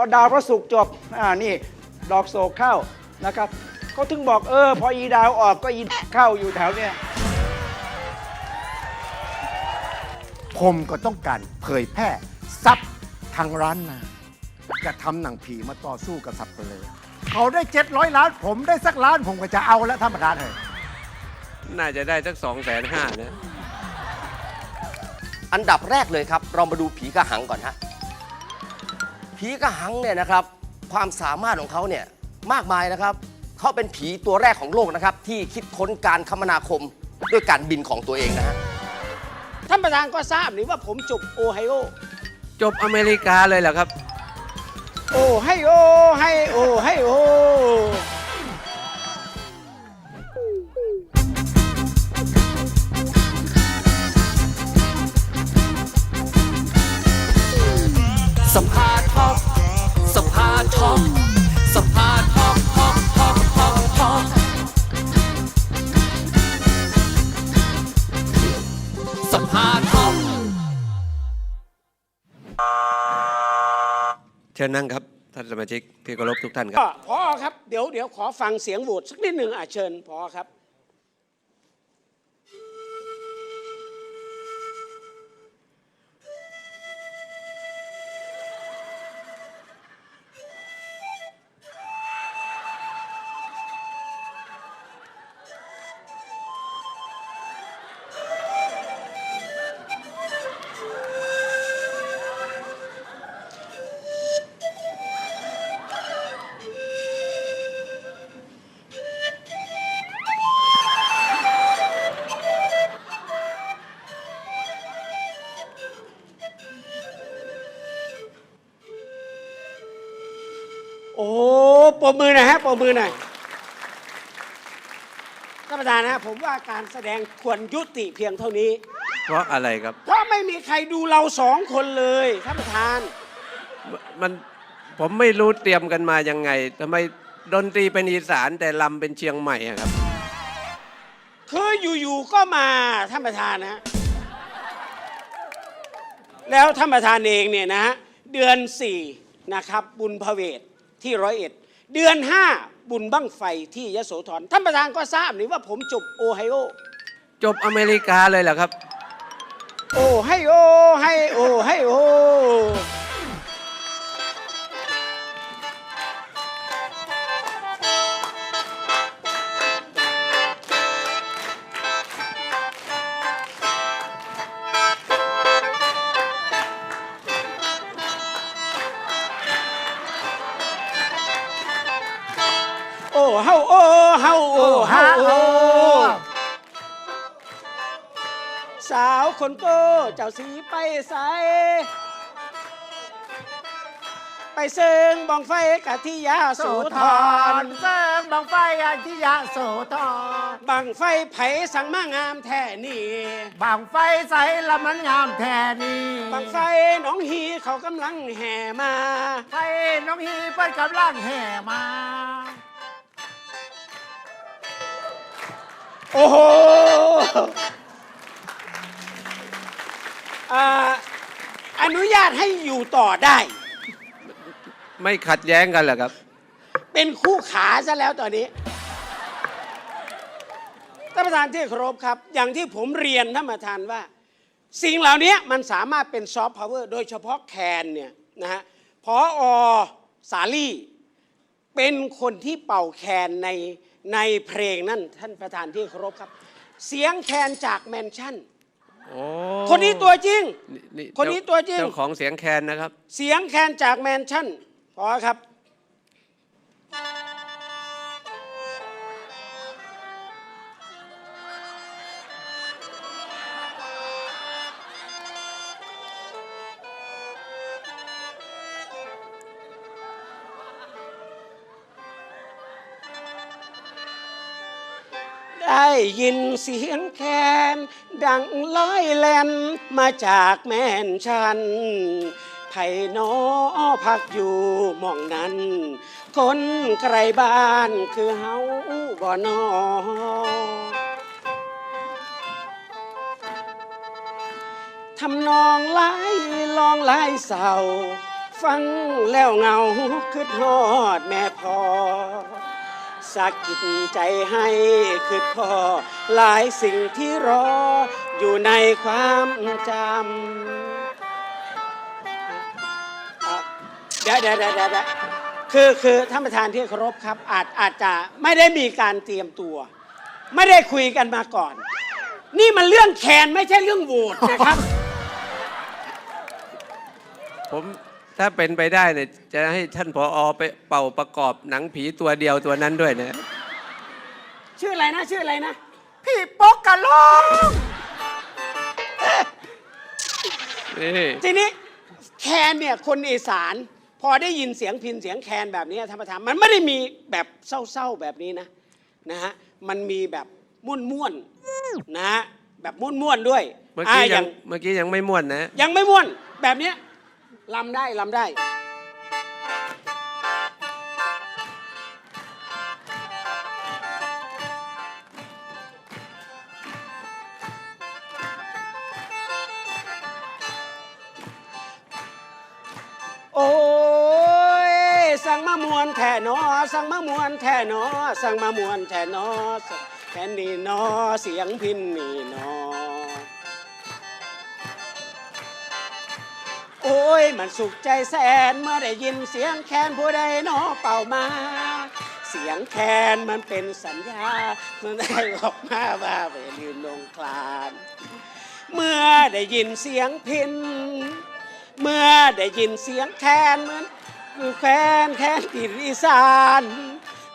อดาวพระศุกร์จบอ่านี่ ดอกโศกเข้านะครับเขาถึงบอกเออ พออีดาวออกก็อีเข้าอยู่แถวเนี้ยผมก็ต้องการเผยแพร่ซับทางร้านนาจะทำหนังผีมาต่อสู้กับสับเปลือเขาได้ 700 ล้าน ผมได้สักล้านผมก็จะเอาแล้วท่านประธานเลยน่าจะได้สักสองแสนห้านะ อันดับแรกเลยครับ เรามาดูผีกระหังก่อนฮะ ผีกระหังเนี่ยนะครับ ความสามารถของเขาเนี่ยมากมายนะครับ เขาเป็นผีตัวแรกของโลกนะครับ ที่คิดค้นการคมนาคมด้วยการบินของตัวเองนะฮะท่านประธานก็ทราบนี่ว่าผมจบโอไฮโอ จบอเมริกาเลยเหรอครับ โอไฮโอไฮโอไฮโอ สัมภาษณ์ฮอกเชิญนั่งครับ ท่านสมาชิกที่เคารพทุกท่านครับก็พอครับ เดี๋ยวเดี๋ยวขอฟังเสียงโหวตสักนิดหนึ่งอะเชิญพอครับ โอ้ปรบมือหน่อยฮะปรบมือหน่อยท่านประธานนะผมว่าการแสดงควรยุติเพียงเท่านี้ เพราะอะไรครับ เพราะไม่มีใครดูเราสองคนเลยท่านประธาน มันผมไม่รู้เตรียมกันมายังไงทำไมดนตรีเป็นอีสานแต่ลำเป็นเชียงใหม่อะครับ คืออยู่ๆก็มาท่านประธานนะฮะแล้วท่านประธานเองเนี่ยนะฮะเดือนสี่นะครับ บุญพระเวท ที่ร้อยเอ็ด เดือนห้าบุญบั้งไฟที่ยโสธรท่านประธานก็ทราบนี่ว่าผมจบโอไฮโอ จบอเมริกาเลยเหรอครับ โอไฮโอไฮโอไฮโอ อ้เฮาโอ้เฮาโอ้เฮาโอ้สาวคนโตเจ้าสีไปใสไปเซิงบองไฟกะที่ยาโสธรเสิงบังไฟอันที่ยะโสธรบังไฟไผสังมางามแท่นี่บังไฟใสละมันงามแท่นี้บังไฟหน้องฮีเขากำลังแห่มาไฟน้องฮีเปิ้นกำลังแห่มา โอ้โหอ่าอนุญาตให้อยู่ต่อได้ ไม่ขัดแย้งกันเหรอครับ เป็นคู่ขาซะแล้วตอนนี้ ท่านประธานที่เคารพครับ อย่างที่ผมเรียนท่านประธานว่า สิ่งเหล่านี้มันสามารถเป็นซอฟต์พาวเวอร์โดยเฉพาะแคนเนี่ยนะฮะพออสาลี่ เป็นคนที่เป่าแคนใน ในเพลงนั่นท่านประธานที่เคารพครับ เสียงแคนจากแมนชั่น โอ้คนนี้ตัวจริงนี่คนนี้ตัวจริง เจ้าของเสียงแคนนะครับ เสียงแคนจากแมนชั่นพอครับ ได้ยินเสียงแคน ดังลอยแล่นมาจากแม่นชันไผ่นอพักอยู่มองนั้น คนไกลบ้านคือเฮาบ่อนอทำนองไล่ลองไล่เศร้า ฟังแล้วเงาคืดฮอดแม่พอ สักกิดใจให้คืดพอหลายสิ่งที่รออยู่ในความจำเดี๋ยวเดี๋ยวเดี๋ยวเดี๋ยวคือคือท่านประธานที่เคารพครับ อาจอาจจะไม่ได้มีการเตรียมตัว ไม่ได้คุยกันมาก่อน นี่มันเรื่องแคนไม่ใช่เรื่องโหวตนะครับ ผม ถ้าเป็นไปได้เนี่ยจะให้ท่านผอไปเป่าประกอบหนังผีตัวเดียวตัวนั้นด้วยนะชื่ออะไรนะชื่ออะไรนะ พี่โป๊กกะลองนี่ทีนี้แคนเนี่ยคนอีสาน พอได้ยินเสียงพินเสียงแคนแบบนี้ท่านประธานมันไม่ได้มีแบบเศร้าๆแบบนี้นะนะฮะมันมีแบบม่วนๆนะฮะแบบม่วนๆด้วยเมื่อกี้ายังเมื่อกี้ยังไม่ม่วนนะ ยังไม่ม่วนแบบเนี้ย ลำได้ลำได้ โอ้ย สั่งมามวนแท่นอ สั่งมามวนแท่นอ สั่งมามวนแท่นอแค่นี้นอ เสียงพินนี่นอ โอ้ยมันสุขใจแสนเมื่อได้ยินเสียงแคนผู้ใดนอเป่ามา เสียงแคนมันเป็นสัญญามันได้ออกมาว่าไปลืมลงคลาน เมื่อได้ยินเสียงพิน เมื่อได้ยินเสียงแคนเหมือนคือแคนแคนติดอีสาน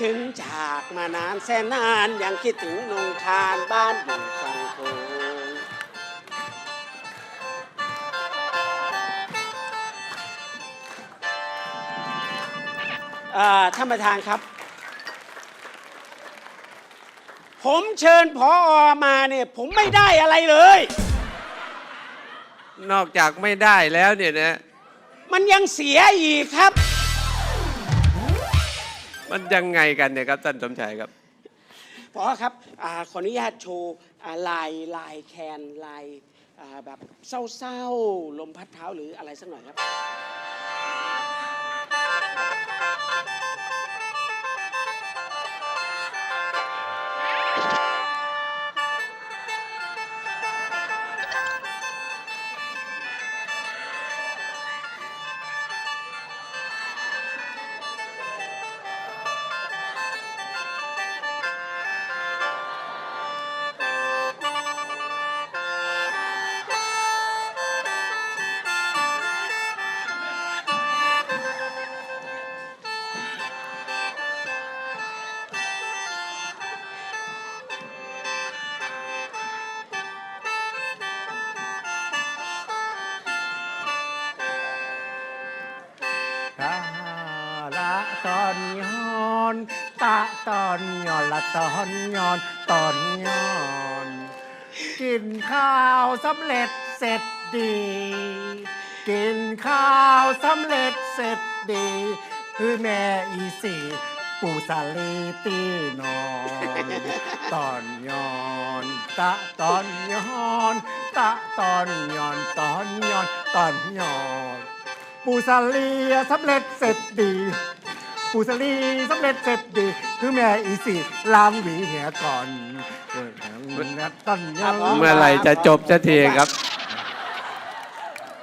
ถึงจากมานานแสนนานยังคิดถึงนงคานบ้านอยู่ ท่านประธานครับ ผมเชิญพออมาเนี่ย ผมไม่ได้อะไรเลย นอกจากไม่ได้แล้วเนี่ยนะ มันยังเสียอีกครับ มันยังไงกันเนี่ยครับท่านสมชายครับพอครับอาขออนุญาตโชว์อ่าลายลายแคนลายอ่าแบบเศร้าๆ ลมพัดเท้าหรืออะไรสักหน่อยครับต ตอนย้อนตอนย้อน กินข้าวสำเร็จเสร็จดี กินข้าวสำเร็จเสร็จดี คือแม่อีสีปูสาลีตีนอน ตอนย้อนตะตอนย้อนตะตอนย้อนตอนย้อนตอนย้อนปูสาลีสำเร็จเสร็จดี ปูสาลีสำเร็จเสร็จดี คือแม่อีสีล้างหวีเหียก่อนเกิดแห่งนัดต้นยังเมื่อไหร่จะจบสักทีครับ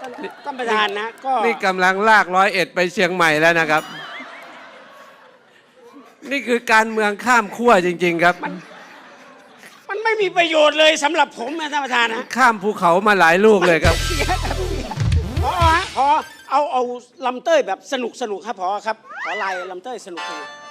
ท่านท่านประธานนะก็นี่กำลังลากร้อยเอ็ดไปเชียงใหม่แล้วนะครับ นี่คือการเมืองข้ามขั้วจริง ๆ ครับ มันไม่มีประโยชน์เลยสำหรับผมนะท่านประธานนะข้ามภูเขามาหลายลูกเลยครับเสียครับเสียพอฮะพอ เอาเอาลำเต้ยแบบสนุกสนุกครับพอครับขอลายลำเต้ยสนุกสนุก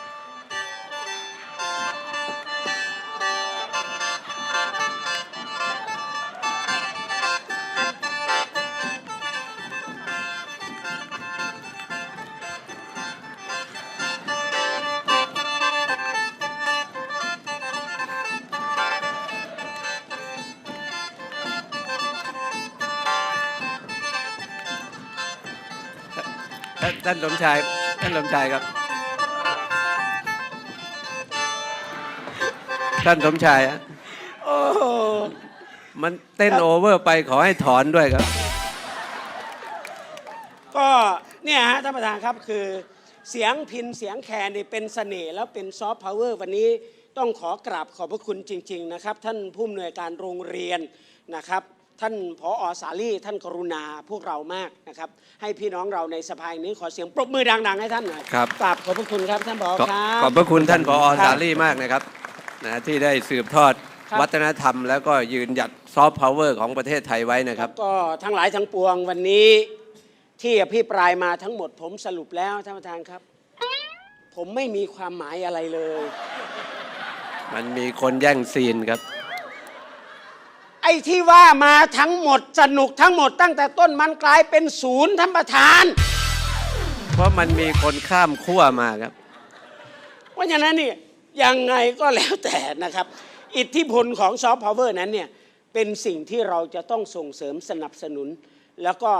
ท่านท่านสมชายท่านสมชายครับ ท่านสมชายอะโอ้โหมันเต้นโอเวอร์ไปขอให้ถอนด้วยครับ ก็เนี่ยฮะท่านประธานครับคือเสียงพินเสียงแคนนี่เป็นเสน่ห์แล้วเป็นซอฟต์พาวเวอร์วันนี้ต้องขอกราบขอบพระคุณจริง ๆ นะครับ ท่านผู้อำนวยการโรงเรียนนะครับ ท่านผอสาลี่ ท่านกรุณาพวกเรามากนะครับ ให้พี่น้องเราในสภาแห่งนี้ขอเสียงปรบมือดังๆให้ท่านหน่อยครับ กราบขอบพระคุณครับท่านผอขอครับขอบพระคุณท่านผอครับสาลี่มากนะครับนะที่ได้สืบทอดครับวัฒนธรรม แล้วก็ยืนหยัดซอฟต์พาวเวอร์ของประเทศไทยไว้นะครับ ก็ทั้งหลายทั้งปวงวันนี้ที่อภิปรายมาทั้งหมดผมสรุปแล้วท่านประธานครับ ผมไม่มีความหมายอะไรเลย มันมีคนแย่งซีนครับ ไอ้ที่ว่ามาทั้งหมดสนุกทั้งหมดตั้งแต่ต้นมันกลายเป็นศูนย์ท่านประธาน เพราะมันมีคนข้ามขั้วมาครับ เพราะฉะนั้นเนี่ยยังไงก็แล้วแต่นะครับ อิทธิพลของซอฟต์พาวเวอร์นั้นเนี่ยเป็นสิ่งที่เราจะต้องส่งเสริมสนับสนุน แล้วก็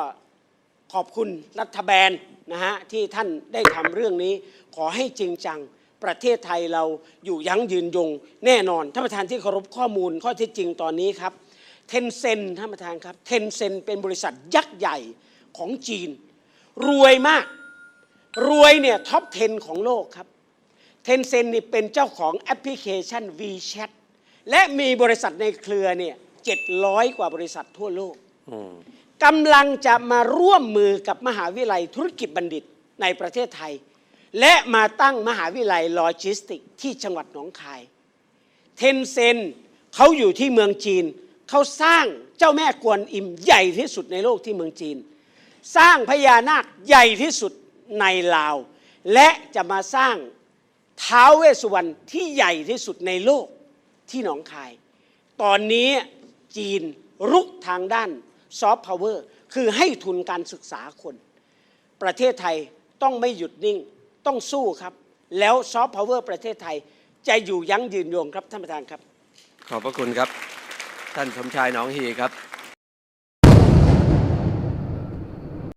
ขอบคุณรัฐบาลนะฮะที่ท่านได้ทำเรื่องนี้ ขอให้จริงจังประเทศไทยเราอยู่ยั้งยืนยง แน่นอนท่านประธานที่เคารพข้อมูลข้อเท็จจริงตอนนี้ครับ เทนเซนท่านประธานครับ เทนเซนเป็นบริษัทยักษ์ใหญ่ของจีน รวยมาก รวยเนี่ยท็อป 10 ของโลกครับ เทนเซนนี่เป็นเจ้าของแอปพลิเคชัน WeChat และมีบริษัทในเครือเนี่ย700 กว่าบริษัททั่วโลกกำลังจะมาร่วมมือกับมหาวิทยาลัยธุรกิจบัณฑิตในประเทศไทย และมาตั้งมหาวิทยาลัยโลจิสติก ที่จังหวัดหนองคาย เทนเซนเขาอยู่ที่เมืองจีน เขาสร้างเจ้าแม่กวนอิมใหญ่ที่สุดในโลกที่เมืองจีน สร้างพญานาคใหญ่ที่สุดในลาว และจะมาสร้างท้าวเวสสุวรรณที่ใหญ่ที่สุดในโลกที่หนองคาย ตอนนี้จีนรุกทางด้านซอฟต์พาวเวอร์คือให้ทุนการศึกษาคน ประเทศไทยต้องไม่หยุดนิ่งต้องสู้ครับ แล้วซอฟต์พาวเวอร์ประเทศไทยจะอยู่ยั้งยืนยงครับท่านประธานครับ ขอบพระคุณครับ ท่านสมชายหนองฮีครับ